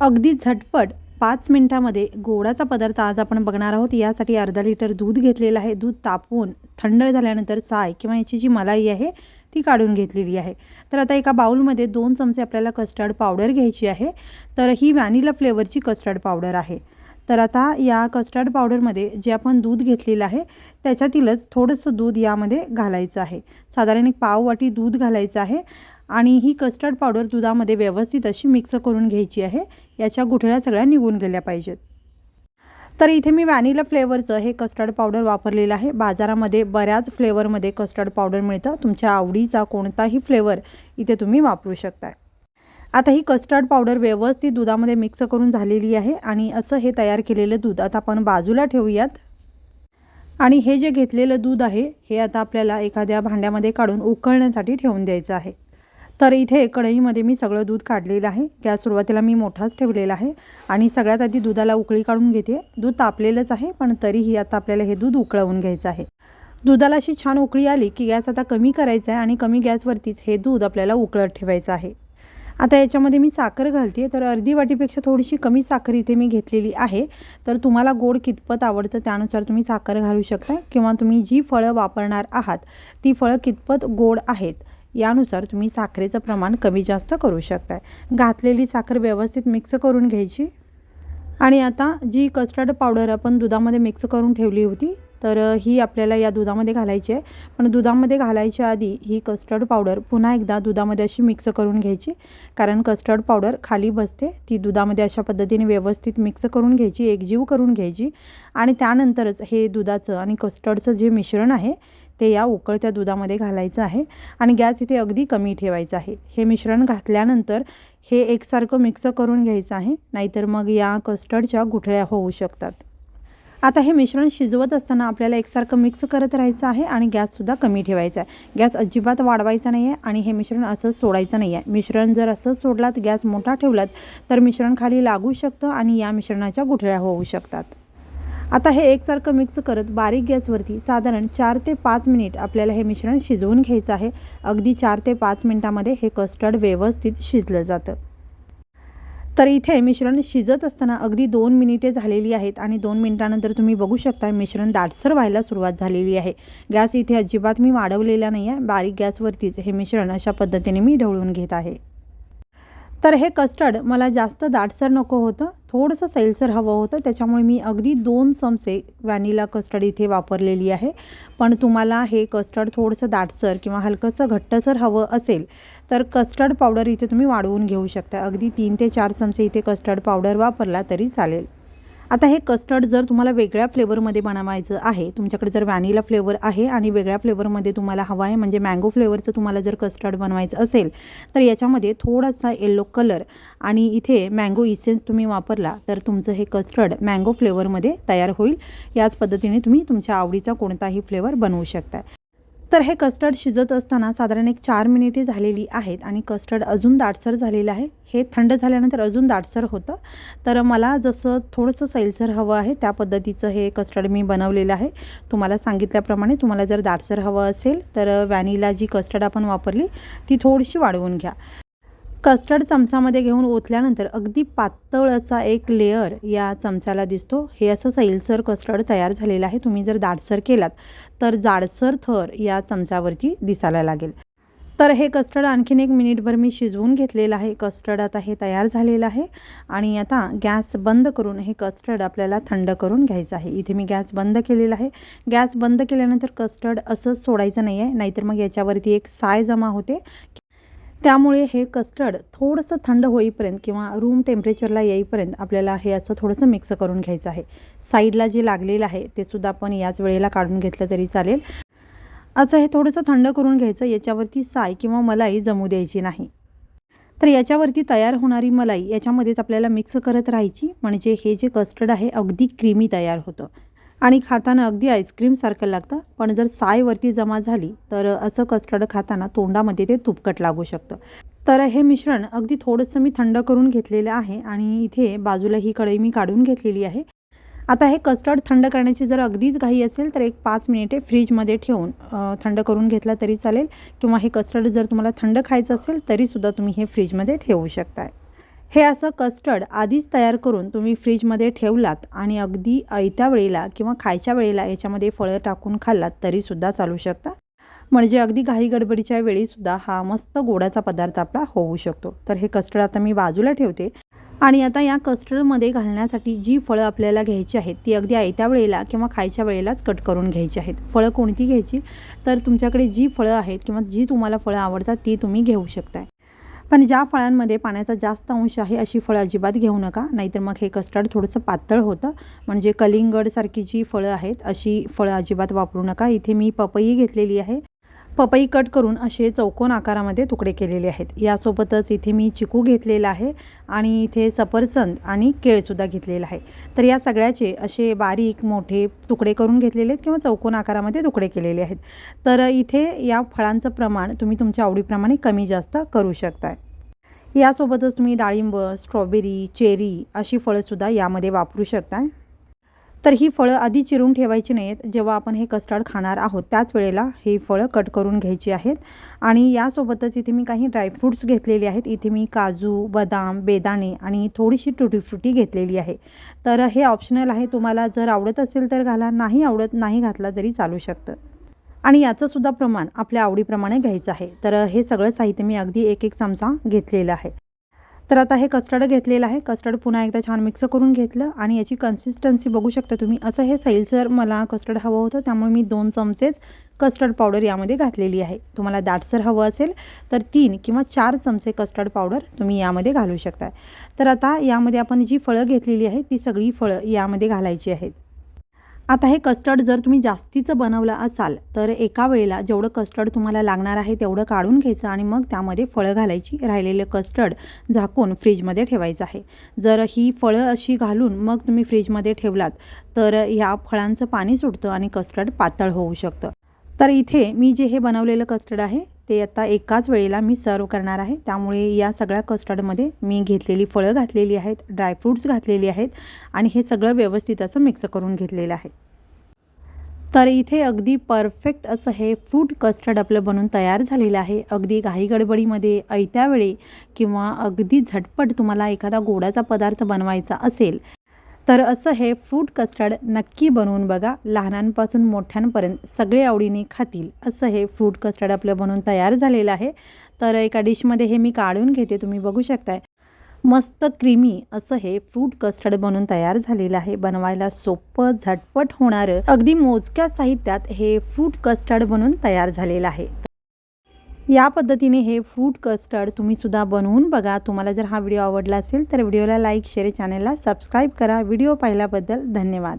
अगदी झटपट पाच मिनटामध्ये गोडाचा पदार्थ आज आपण बघणार आहोत. यासाठी अर्धा लिटर दूध घेतलेलं आहे. दूध तापवून थंड झाल्यानंतर साय किंवा याची जी मलाई आहे ती काढून घेतलेली आहे. तर आता एका बाउलमध्ये दोन चमचे आपल्याला कस्टर्ड पावडर घ्यायची आहे. तर ही व्हॅनिला फ्लेवरची कस्टर्ड पावडर आहे. तर आता या कस्टर्ड पावडरमध्ये जे आपण दूध घेतलेलं आहे त्याच्यातीलच थोडंसं दूध यामध्ये घालायचं आहे. साधारण एक पाव वाटी दूध घालायचं आहे. आणि ही कस्टर्ड पावडर दुधामध्ये व्यवस्थित अशी मिक्स करून घ्यायची आहे. याच्या गुठळ्या सगळ्या निघून गेल्या पाहिजेत. तर इथे मी व्हॅनिला फ्लेवरचं हे कस्टर्ड पावडर वापरलेलं आहे. बाजारामध्ये बऱ्याच फ्लेवरमध्ये कस्टर्ड पावडर मिळतं. तुमच्या आवडीचा कोणताही फ्लेवर इथे तुम्ही वापरू शकता आता ही कस्टर्ड पावडर व्यवस्थित दुधामध्ये मिक्स करून झालेली आहे आणि असं हे तयार केलेलं दूध आता आपण बाजूला ठेवूयात. आणि हे जे घेतलेलं दूध आहे हे आता आपल्याला एखाद्या भांड्यामध्ये काढून उकळण्यासाठी ठेवून द्यायचं आहे. तर इथे कढईमध्ये मी सगळं दूध काढलेलं आहे. गॅस सुरुवातीला मी मोठाच ठेवलेला आहे आणि सगळ्यात आधी दुधाला उकळी काढून घेते. दूध तापलेलंच आहे पण तरीही आता आपल्याला हे दूध उकळवून घ्यायचं आहे. दुधाला अशी छान उकळी आली की गॅस आता कमी करायचा आहे आणि कमी गॅसवरतीच हे दूध आपल्याला उकळत ठेवायचं आहे. आता याच्यामध्ये मी साखर घालते. तर अर्धी वाटीपेक्षा थोडीशी कमी साखर इथे मी घेतलेली आहे. तर तुम्हाला गोड कितपत आवडतं त्यानुसार तुम्ही साखर घालू शकता किंवा तुम्ही जी फळं वापरणार आहात ती फळं कितपत गोड आहेत यानुसार तुम्ही साखरेचं प्रमाण कमी जास्त करू शकताय. घातलेली साखर व्यवस्थित मिक्स करून घ्यायची. आणि आता जी कस्टर्ड पावडर आपण दुधामध्ये मिक्स करून ठेवली होती तर ही आपल्याला या दुधामध्ये घालायची आहे. पण दुधामध्ये घालायच्या आधी ही कस्टर्ड पावडर पुन्हा एकदा दुधामध्ये अशी मिक्स करून घ्यायची. कारण कस्टर्ड पावडर खाली बसते ती दुधामध्ये अशा पद्धतीने व्यवस्थित मिक्स करून घ्यायची एकजीव करून घ्यायची. आणि त्यानंतरच हे दुधाचं आणि कस्टर्डचं जे मिश्रण आहे ते या उकळत्या दुधामध्ये घालायचं आहे आणि गॅस इथे अगदी कमी ठेवायचं आहे. हे मिश्रण घातल्यानंतर हे एकसारखं मिक्स करून घ्यायचं आहे नाहीतर मग या कस्टर्डच्या गुठळ्या होऊ शकतात. आता हे मिश्रण शिजवत असताना आपल्याला एकसारखं मिक्स करत राहायचं आहे आणि गॅससुद्धा कमी ठेवायचा आहे. गॅस अजिबात वाढवायचा नाही आहे आणि हे मिश्रण असं सोडायचं नाही आहे मिश्रण जर असं सोडलात गॅस मोठा ठेवलात तर मिश्रण खाली लागू शकतं आणि या मिश्रणाच्या गुठळ्या होऊ शकतात. आता हे एकसारखं मिक्स करत बारीक गॅसवरती साधारण चार ते पाच मिनिट आपल्याला हे मिश्रण शिजवून घ्यायचं आहे. अगदी चार ते पाच मिनटामध्ये हे कस्टर्ड व्यवस्थित शिजलं जातं. तर इथे मिश्रण शिजत असताना अगदी दोन मिनिटे झालेली आहेत आणि दोन मिनिटानंतर तुम्ही बघू शकता मिश्रण दाटसर व्हायला सुरुवात झालेली आहे. गॅस इथे अजिबात मी वाढवलेला नाही आहे बारीक गॅसवरतीच हे मिश्रण अशा पद्धतीने मी ढवळून घेत आहे. तर हे कस्टर्ड मला जास्त दाटसर नको होतं. थोडंसं सैलसर हवं होतं. त्याच्यामुळे मी अगदी दोन चमचे व्हॅनिला कस्टर्ड इथे वापरलेली आहे. पण तुम्हाला हे कस्टर्ड थोडंसं दाटसर किंवा हलकंसं घट्टसर हवं असेल तर कस्टर्ड पावडर इथे तुम्ही वाढवून घेऊ शकता. अगदी तीन ते चार चमचे इथे कस्टर्ड पावडर वापरला तरी चालेल. आता हे कस्टर्ड जर तुम्हाला वेगळ्या फ्लेवरमध्ये बनवायचं आहे तुमच्याकडे जर व्हॅनिला फ्लेवर आहे आणि वेगळ्या फ्लेवरमध्ये तुम्हाला हवा आहे म्हणजे मँगो फ्लेवरचं तुम्हाला जर कस्टर्ड बनवायचं असेल तर याच्यामध्ये थोडासा येल्लो कलर आणि इथे मँगो इसेन्स तुम्ही वापरला तर तुमचं हे कस्टर्ड मँगो फ्लेवरमध्ये तयार होईल. याच पद्धतीने तुम्ही तुमच्या आवडीचा कोणताही फ्लेवर बनवू शकता. तर हे कस्टर्ड शिजत असताना साधारण एक चार मिनिटे झालेली आहेत आणि कस्टर्ड अजून दाटसर झालेलं आहे. हे थंड झाल्यानंतर अजून दाटसर होतं. तर मला जसं थोडंसं सैलसर हवं आहे त्या पद्धतीचं हे कस्टर्ड मी बनवलेलं आहे. तुम्हाला सांगितल्याप्रमाणे तुम्हाला जर दाटसर हवं असेल तर व्हॅनिला जी कस्टर्ड आपण वापरली ती थोडीशी वाढवून घ्या. कस्टर्ड चमचामध्ये घेऊन ओतल्यानंतर अगदी पातळ असा एक लेअर या चमचाला दिसतो. हे असं सैलसर कस्टर्ड तयार झालेलं आहे. तुम्ही जर दाडसर केलात तर जाडसर थर या चमचावरती दिसायला लागेल. तर हे कस्टर्ड आणखीन एक मिनिटभर मी शिजवून घेतलेलं आहे. कस्टर्ड आता हे तयार झालेलं आहे. आणि आता गॅस बंद करून हे कस्टर्ड आपल्याला थंड करून घ्यायचं आहे. इथे मी गॅस बंद केलेला आहे. गॅस बंद केल्यानंतर कस्टर्ड असंच सोडायचं नाही आहे नाहीतर मग याच्यावरती एक साय जमा होते. त्यामुळे हे कस्टर्ड थोडंसं थंड होईपर्यंत किंवा रूम टेम्परेचरला येईपर्यंत आपल्याला हे असं थोडंसं मिक्स करून घ्यायचं आहे. साईडला जे लागलेलं आहे ते सुद्धा आपण याच वेळेला काढून घेतलं तरी चालेल. असं हे थोडंसं थंड करून घ्यायचं याच्यावरती साय किंवा मलाई जमू द्यायची नाही. तर याच्यावरती तयार होणारी मलाई याच्यामध्येच आपल्याला मिक्स करत राहायची. म्हणजे हे जे कस्टर्ड आहे अगदी क्रीमी तयार होतं. आणि खाताना अगदी आईस्क्रीमसारखं लागतं. पण जर सायवरती जमा झाली तर असं कस्टर्ड खाताना तोंडामध्ये ते तुपकट लागू शकतं. तर हे मिश्रण अगदी थोडंसं मी थंड करून घेतलेलं आहे आणि इथे बाजूला ही कढई मी काढून घेतलेली आहे. आता हे कस्टर्ड थंड करण्याची जर अगदीच घाई असेल तर एक पाच मिनिटे फ्रीजमध्ये ठेवून थंड करून घेतला तरी चालेल. किंवा हे कस्टर्ड जर तुम्हाला थंड खायचं असेल तरीसुद्धा तुम्ही हे फ्रीजमध्ये ठेवू शकताय. हे असं कस्टर्ड आधीच तयार करून तुम्ही फ्रीजमध्ये ठेवलात आणि अगदी ऐत्या वेळेला किंवा खायच्या वेळेला याच्यामध्ये फळं टाकून खाल्लात तरीसुद्धा चालू शकता. म्हणजे अगदी घाई गडबडीच्या वेळीसुद्धा हा मस्त गोडाचा पदार्थ आपला होऊ शकतो. तर हे कस्टर्ड आता मी बाजूला ठेवते. आणि आता या कस्टर्डमध्ये घालण्यासाठी जी फळं आपल्याला घ्यायची आहेत ती अगदी आयत्या वेळेला किंवा खायच्या वेळेलाच कट करून घ्यायची आहेत. फळं कोणती घ्यायची? तर तुमच्याकडे जी फळं आहेत किंवा जी तुम्हाला फळं आवडतात ती तुम्ही घेऊ शकताय. पण ज्या फळांमध्ये पाण्याचा जास्त अंश आहे अशी फळं अजिबात घेऊ नका. नाहीतर मग हे कस्टर्ड थोडंसं पातळ होतं. म्हणजे कलिंगडसारखी जी फळं आहेत अशी फळं अजिबात वापरू नका. इथे मी पपई घेतलेली आहे. पपई कट करून असे चौकोन आकारामध्ये तुकडे केलेले आहेत. यासोबतच इथे मी चिकू घेतलेला आहे आणि इथे सफरचंद आणि केळसुद्धा घेतलेला आहे. तर या सगळ्याचे असे बारीक मोठे तुकडे करून घेतलेले आहेत किंवा चौकोन आकारामध्ये तुकडे केलेले आहेत. तर इथे या फळांचं प्रमाण तुम्ही तुमच्या आवडीप्रमाणे कमी जास्त करू शकताय. यासोबतच तुम्ही डाळिंब स्ट्रॉबेरी चेरी अशी फळंसुद्धा यामध्ये वापरू शकताय. तर ही फळं आधी चिरून ठेवायची नाहीत. जेव्हा आपण हे कस्टर्ड खाणार आहोत त्याच वेळेला ही फळं कट करून घ्यायची आहेत. आणि यासोबतच इथे मी काही ड्रायफ्रूट्स घेतलेले आहेत. इथे मी काजू बदाम बेदाणे आणि थोडीशी टुटीफ्रुटी घेतलेली आहे. तर हे ऑप्शनल आहे. तुम्हाला जर आवडत असेल तर घाला. नाही आवडत नाही घातला तरी चालू शकतं. आणि याचंसुद्धा प्रमाण आपल्या आवडीप्रमाणे घ्यायचं आहे. तर हे सगळं साहित्य मी अगदी एक एक चमचा घेतलेलं आहे. तर आता हे कस्टर्ड घेतलेलं आहे. कस्टर्ड पुन्हा एकदा छान मिक्स करून घेतलं आणि याची कन्सिस्टन्सी बघू शकता तुम्ही. असं हे सैलसर मला कस्टर्ड हवं होतं त्यामुळे मी दोन चमचेच कस्टर्ड पावडर यामध्ये घातलेली आहे. तुम्हाला दाटसर हवं असेल तर तीन किंवा चार चमचे कस्टर्ड पावडर तुम्ही यामध्ये घालू शकता. तर आता यामध्ये आपण जी फळं घेतलेली आहेत ती सगळी फळं यामध्ये घालायची आहेत. आता हे कस्टर्ड जर तुम्ही जास्तीचं बनवलं असाल तर एका वेळेला जेवढं कस्टर्ड तुम्हाला लागणार आहे तेवढं काढून घ्यायचं आणि मग त्यामध्ये फळं घालायची राहिलेले कस्टर्ड झाकून फ्रीजमध्ये ठेवायचं आहे. जर ही फळं अशी घालून मग तुम्ही फ्रीजमध्ये ठेवलात तर ह्या फळांचं पाणी सुटतं आणि कस्टर्ड पातळ होऊ शकतं. तर इथे मी जे हे बनवलेलं कस्टर्ड आहे ते आता एकाच वेळेला मी सर्व करणार आहे. त्यामुळे या सगळ्या कस्टर्डमध्ये मी घेतलेली फळं घातलेली आहेत ड्रायफ्रूट्स घातलेली आहेत आणि हे सगळं व्यवस्थित असं मिक्स करून घेतलेलं आहे. तर इथे अगदी परफेक्ट असं हे फ्रूट कस्टर्ड आपलं बनून तयार झालेलं आहे. अगदी घाई गडबडीमध्ये ऐत्या वेळी किंवा अगदी झटपट तुम्हाला एखादा गोडाचा पदार्थ बनवायचा असेल तर असं हे फ्रूट कस्टर्ड नक्की बनवून बघा. लहानांपासून मोठ्यांपर्यंत सगळे आवडीने खातील. असं हे फ्रूट कस्टर्ड आपलं बनवून तयार झालेलं आहे. तर एका डिशमध्ये हे मी काढून घेते. तुम्ही बघू शकताय. मस्त क्रीमी असं हे फ्रूट कस्टर्ड बनवून तयार झालेलं आहे. बनवायला सोपं झटपट होणारं अगदी मोजक्या साहित्यात हे फ्रूट कस्टर्ड बनवून तयार झालेलं आहे. या पद्धतीने हे फ्रूट कस्टर्ड तुम्ही सुद्धा बनवून बघा. तुम्हाला जर हा व्हिडिओ आवडला असेल तर व्हिडिओला लाईक शेअर चॅनलला सबस्क्राईब करा. व्हिडिओ पाहिल्याबद्दल धन्यवाद.